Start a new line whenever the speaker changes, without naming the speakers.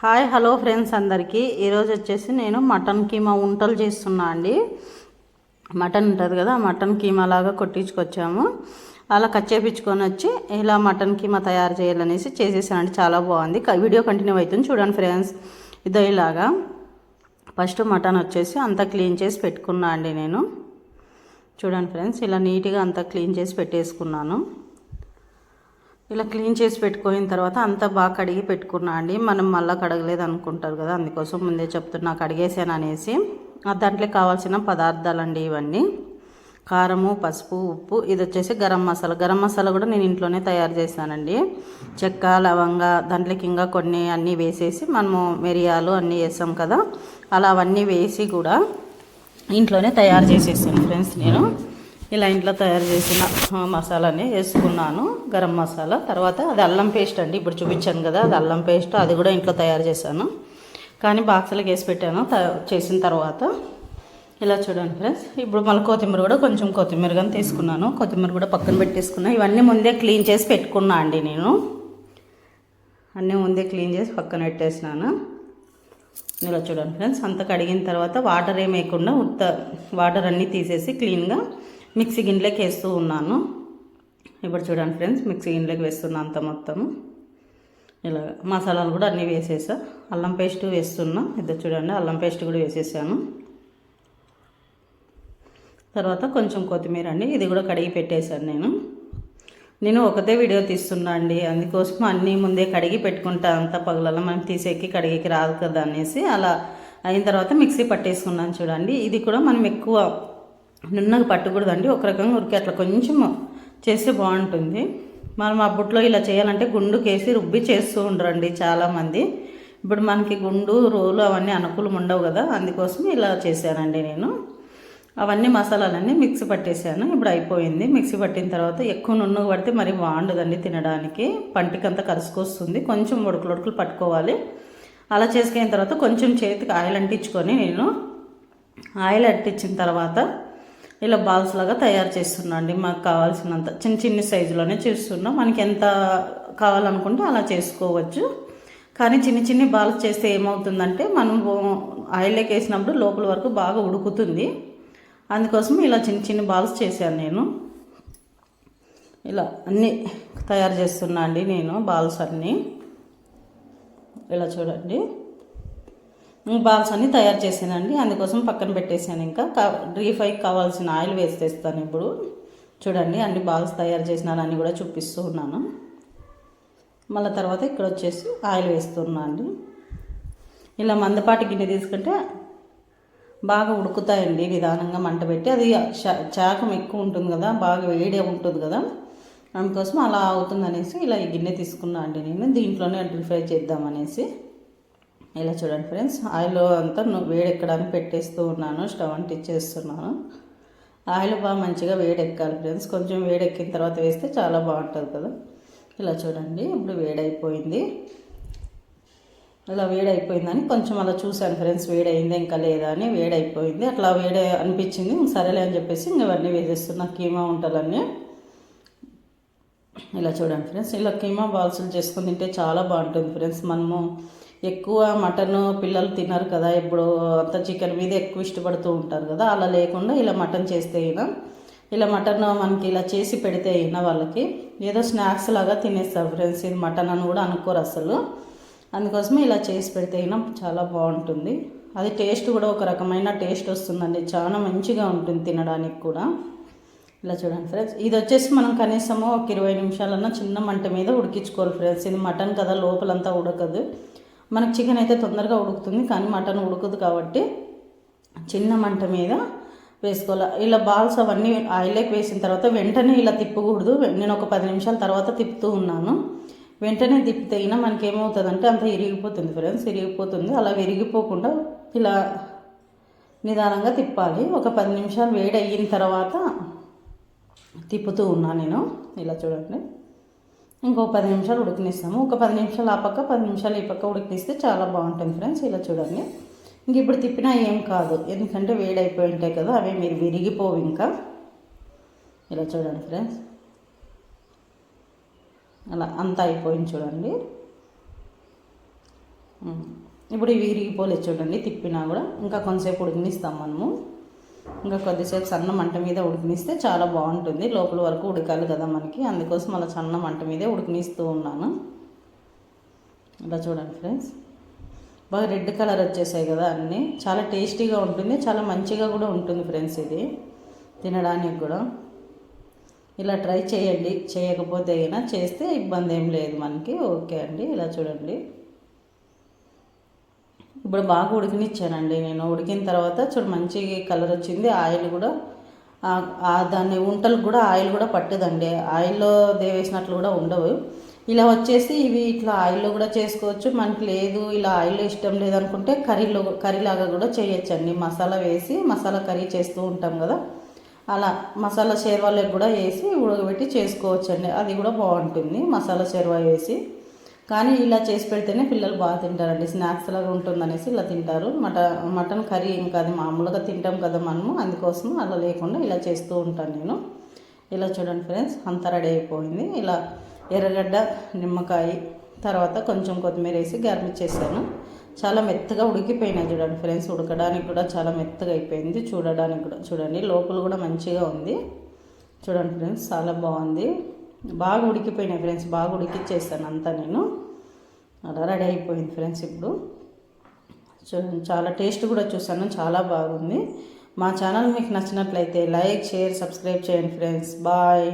Hi hello friends అందరికీ. ఈరోజు వచ్చేసి నేను మటన్ కీమా వంటలు చేస్తున్నా అండి. మటన్ ఉంటుంది కదా మటన్ కీమా లాగా కొట్టించుకొచ్చాము. అలా కట్ చేపించుకొని వచ్చి ఇలా మటన్ కీమా తయారు చేయాలనేసి చేసేసానండి. చాలా బాగుంది. వీడియో కంటిన్యూ అవుతుంది చూడండి ఫ్రెండ్స్. ఇదో ఇలాగా ఫస్ట్ మటన్ వచ్చేసి అంతా క్లీన్ చేసి పెట్టుకున్నా అండి నేను. చూడండి ఫ్రెండ్స్ ఇలా నీట్గా అంతా క్లీన్ చేసి పెట్టేసుకున్నాను. ఇలా క్లీన్ చేసి పెట్టుకున్న తర్వాత అంతా బాగా కడిగి పెట్టుకున్నా అండి. మనం మళ్ళీ కడగలేదు అనుకుంటారు కదా అందుకోసం ముందే చెప్తున్నా. కడిగేసాను అనేసి. ఆ దాంట్లో కావాల్సిన పదార్థాలండి ఇవన్నీ. కారము పసుపు ఉప్పు ఇది వచ్చేసి గరం మసాలా. గరం మసాలా కూడా నేను ఇంట్లోనే తయారు చేశానండి. చెక్క లవంగ దాంట్లోకి ఇంకా కొన్ని అన్నీ వేసేసి మనము మిరియాలు అన్నీ వేసాం కదా అలా అవన్నీ వేసి కూడా ఇంట్లోనే తయారు చేసేసాను ఫ్రెండ్స్ నేను. ఇలా ఇంట్లో తయారు చేసిన మసాలాని వేసుకున్నాను. గరం మసాలా తర్వాత అది అల్లం పేస్ట్ అండి. ఇప్పుడు చూపించాను కదా అది అల్లం పేస్ట్ అది కూడా ఇంట్లో తయారు చేశాను. కానీ బాక్సులకు వేసి పెట్టాను చేసిన తర్వాత. ఇలా చూడండి ఫ్రెండ్స్ ఇప్పుడు మళ్ళీ కొత్తిమీర కూడా కొంచెం కొత్తిమీర కానీ తీసుకున్నాను. కొత్తిమీర కూడా పక్కన పెట్టేసుకున్నాను ఇవన్నీ ముందే క్లీన్ చేసి పెట్టుకున్నా అండి నేను. అన్నీ ముందే క్లీన్ చేసి పక్కన పెట్టేసినాను. ఇలా చూడండి ఫ్రెండ్స్ అంత కడిగిన తర్వాత వాటర్ ఏమేయకుండా ఉత్త వాటర్ అన్నీ తీసేసి క్లీన్గా మిక్సీ గిన్నెలోకి వేస్తూ ఉన్నాను. ఇప్పుడు చూడండి ఫ్రెండ్స్ మిక్సీ గిన్నెలోకి వేస్తున్నా అంత మొత్తం ఇలా మసాలాలు కూడా అన్నీ వేసేసా. అల్లం పేస్ట్ వేస్తున్నా. ఇద్దరు చూడండి అల్లం పేస్ట్ కూడా వేసేసాను. తర్వాత కొంచెం కొత్తిమీర అండి ఇది కూడా కడిగి పెట్టేశాను నేను. నేను ఒకటే వీడియో తీస్తున్నా అండి అందుకోసం అన్నీ ముందే కడిగి పెట్టుకుంటా అంత పగలలో మనం తీసేకి కడిగికి రాదు కదా అనేసి అలా అయిన తర్వాత మిక్సీ పట్టేసుకున్నాను చూడండి. ఇది కూడా మనం ఎక్కువ నున్నగా పట్టకూడదండి. ఒక రకంగా ఉరికి అట్లా కొంచెం చేస్తే బాగుంటుంది. మనం ఆ బుట్లో ఇలా చేయాలంటే గుండుకేసి రుబ్బి చేస్తూ ఉండరండి చాలామంది. ఇప్పుడు మనకి గుండు రోలు అవన్నీ అనుకూలం ఉండవు కదా అందుకోసం ఇలా చేశానండి నేను. అవన్నీ మసాలాలన్నీ మిక్సీ పట్టేసాను ఇప్పుడు అయిపోయింది. మిక్సీ పట్టిన తర్వాత ఎక్కువ నున్నగా పడితే మరి బాగుండదండి తినడానికి. పంటికంతా కరుసుకొస్తుంది. కొంచెం ఉడుకులు ఉడుకులు పట్టుకోవాలి. అలా చేసుకున్న తర్వాత కొంచెం చేతికి ఆయిల్ అంటించుకొని నేను ఆయిల్ అంటించిన తర్వాత ఇలా బాల్స్ లాగా తయారు చేస్తున్నా అండి. మాకు కావాల్సినంత చిన్న చిన్న సైజులోనే చేస్తున్నాం. మనకి ఎంత కావాలనుకుంటే అలా చేసుకోవచ్చు. కానీ చిన్న చిన్న బాల్స్ చేస్తే ఏమవుతుందంటే మనం ఆయిల్లోకి వేసినప్పుడు లోపల వరకు బాగా ఉడుకుతుంది. అందుకోసం ఇలా చిన్న చిన్న బాల్స్ చేశాను నేను. ఇలా అన్నీ తయారు చేస్తున్నా అండి నేను బాల్స్ అన్నీ. ఇలా చూడండి. బాల్స్ అన్నీ తయారు చేశానండి. అందుకోసం పక్కన పెట్టేశాను ఇంకా. డ్రీ కావాల్సిన ఆయిల్ వేసేస్తాను ఇప్పుడు. చూడండి అన్ని బాల్స్ తయారు చేసిన అన్నీ కూడా చూపిస్తూ ఉన్నాను. మళ్ళీ తర్వాత ఇక్కడ వచ్చేసి ఆయిల్ వేస్తున్నా అండి. ఇలా మందపాటి గిన్నె తీసుకుంటే బాగా ఉడుకుతాయండి. నిదానంగా మంట పెట్టి అది చాకం ఎక్కువ ఉంటుంది కదా బాగా వేడి ఉంటుంది కదా. అందుకోసం అలా అవుతుంది అనేసి ఇలా ఈ గిన్నె తీసుకున్నా అండి నేను. దీంట్లోనే డ్రీ ఫ్రై చేద్దామనేసి. ఇలా చూడండి ఫ్రెండ్స్ ఆయిల్ అంతా నువ్వు వేడెక్కడానికి పెట్టేస్తూ ఉన్నాను స్టవ్ అంటించేస్తున్నాను ఆయిల్ బాగా మంచిగా వేడెక్కాలి ఫ్రెండ్స్ కొంచెం వేడెక్కిన తర్వాత వేస్తే చాలా బాగుంటుంది కదా. ఇలా చూడండి ఇప్పుడు వేడైపోయింది. ఇలా వేడైపోయిందని కొంచెం అలా చూశాను ఫ్రెండ్స్ వేడైంది ఇంకా లేదా అని వేడైపోయింది. అట్లా వేడ అనిపించింది సరేలే అని చెప్పేసి ఇంక ఇవన్నీ వేసేస్తున్నా కీమా ఉంటాలన్నీ. ఇలా చూడండి ఫ్రెండ్స్ ఇలా కీమా బాల్సులు చేసుకుని తింటే చాలా బాగుంటుంది ఫ్రెండ్స్ మనము ఎక్కువ మటన్ పిల్లలు తినరు కదా. ఇప్పుడు అంత చికెన్ మీద ఎక్కువ ఇష్టపడుతూ ఉంటారు కదా. అలా లేకుండా ఇలా మటన్ చేస్తే అయినా ఇలా మటన్ మనకి ఇలా చేసి పెడితే అయినా వాళ్ళకి ఏదో స్నాక్స్ లాగా తినేస్తారు ఫ్రెండ్స్. ఇది మటన్ అని కూడా అనుకోరు అసలు. అందుకోసమే ఇలా చేసి పెడితే అయినా చాలా బాగుంటుంది. అది టేస్ట్ కూడా ఒక రకమైన టేస్ట్ వస్తుందండి. చాలా మంచిగా ఉంటుంది తినడానికి కూడా. ఇలా చూడండి ఫ్రెండ్స్. ఇది వచ్చేసి మనం కనీసము ఒక ఇరవై నిమిషాలన్నా చిన్న మంట మీద ఉడికించుకోవాలి ఫ్రెండ్స్. ఇది మటన్ కదా లోపలంతా ఉడకదు. మనకు చికెన్ అయితే తొందరగా ఉడుకుతుంది కానీ మటన్ ఉడకదు కాబట్టి చిన్న మంట మీద వేసుకోవాలి. ఇలా బాల్స్ అవన్నీ ఆయిల్లోకి వేసిన తర్వాత వెంటనే ఇలా తిప్పకూడదు. నేను ఒక పది నిమిషాల తర్వాత తిప్పుతూ ఉన్నాను. వెంటనే తిప్పితే అయినా మనకి ఏమవుతుందంటే అంత ఇరిగిపోతుంది ఫ్రెండ్స్ ఇరిగిపోతుంది. అలా విరిగిపోకుండా ఇలా నిదానంగా తిప్పాలి. ఒక పది నిమిషాలు వేడి అయిన తర్వాత తిప్పుతూ ఉన్నాను నేను. ఇలా చూడండి. ఇంకో పది నిమిషాలు ఉడికినిస్తాము. ఒక పది నిమిషాలు ఆ పక్క పది నిమిషాలు ఈ పక్క ఉడికినిస్తే చాలా బాగుంటుంది ఫ్రెండ్స్ ఇలా చూడండి. ఇంక ఇప్పుడు తిప్పినా ఏం కాదు. ఎందుకంటే వేడైపోయి ఉంటాయి కదా అవి మీరు విరిగిపోవు ఇంకా. ఇలా చూడండి ఫ్రెండ్స్. అలా అంతా అయిపోయింది చూడండి. ఇప్పుడు ఇవి విరిగిపోలేదు చూడండి తిప్పినా కూడా. ఇంకా కొంతసేపు ఉడికినిస్తాం మనము. ఇంకా కొద్దిసేపు సన్న మంట మీద ఉడికినిస్తే చాలా బాగుంటుంది. లోపల వరకు ఉడకాలి కదా మనకి. అందుకోసం అలా సన్న మంట మీదే ఉడికినిస్తూ ఉన్నాను. ఇలా చూడండి ఫ్రెండ్స్. బాగా రెడ్ కలర్ వచ్చేసాయి కదా అన్నీ. చాలా టేస్టీగా ఉంటుంది. చాలా మంచిగా కూడా ఉంటుంది ఫ్రెండ్స్ ఇది. తినడానికి కూడా. ఇలా ట్రై చేయండి. చేయకపోతే అయినా చేస్తే ఇబ్బంది ఏం లేదు మనకి. ఓకే అండి. ఇలా చూడండి. ఇప్పుడు బాగా ఉడికినిచ్చానండి నేను. ఉడికిన తర్వాత చూడు మంచి కలర్ వచ్చింది. ఆయిల్ కూడా దాన్ని ఉంటలకు కూడా ఆయిల్ కూడా పట్టదండి. ఆయిల్లో దేవేసినట్లు కూడా ఉండవు. ఇలా వచ్చేసి ఇవి ఇట్లా ఆయిల్లో కూడా చేసుకోవచ్చు. మనకి లేదు ఇలా ఆయిల్లో ఇష్టం లేదనుకుంటే కర్రీలో కర్రీలాగా కూడా చేయొచ్చండి. మసాలా వేసి మసాలా కర్రీ చేస్తూ ఉంటాం కదా. అలా మసాలా షేర్వాలకు కూడా వేసి ఉడకబెట్టి చేసుకోవచ్చండి. అది కూడా బాగుంటుంది. మసాలా షేర్వా వేసి. కానీ ఇలా చేసి పెడితేనే పిల్లలు బాగా తింటారండి. స్నాక్స్ లాగా ఉంటుందనేసి ఇలా తింటారు. మట మటన్ కర్రీ ఇంకా అది మామూలుగా తింటాం కదా మనము. అందుకోసం అలా లేకుండా ఇలా చేస్తూ ఉంటాను నేను. ఇలా చూడండి ఫ్రెండ్స్ అంతా రెడీ అయిపోయింది. ఇలా ఎర్రగడ్డ నిమ్మకాయ తర్వాత కొంచెం కొత్తిమీర వేసి గర్మిచ్చేసాను చాలా మెత్తగా ఉడికిపోయినాయి చూడండి ఫ్రెండ్స్. ఉడకడానికి కూడా చాలా మెత్తగా అయిపోయింది. చూడడానికి కూడా చూడండి లోపల కూడా మంచిగా ఉంది. చూడండి ఫ్రెండ్స్ చాలా బాగుంది. బాగా ఉడికిపోయినాయి ఫ్రెండ్స్ బాగా ఉడికిచ్చేసాను అంతా నేను. అలా రెడీ అయిపోయింది ఫ్రెండ్స్ ఇప్పుడు. చాలా టేస్ట్ కూడా చూసాను చాలా బాగుంది. మా ఛానల్ మీకు నచ్చినట్లయితే లైక్ షేర్ సబ్స్క్రైబ్ చేయండి ఫ్రెండ్స్ బాయ్.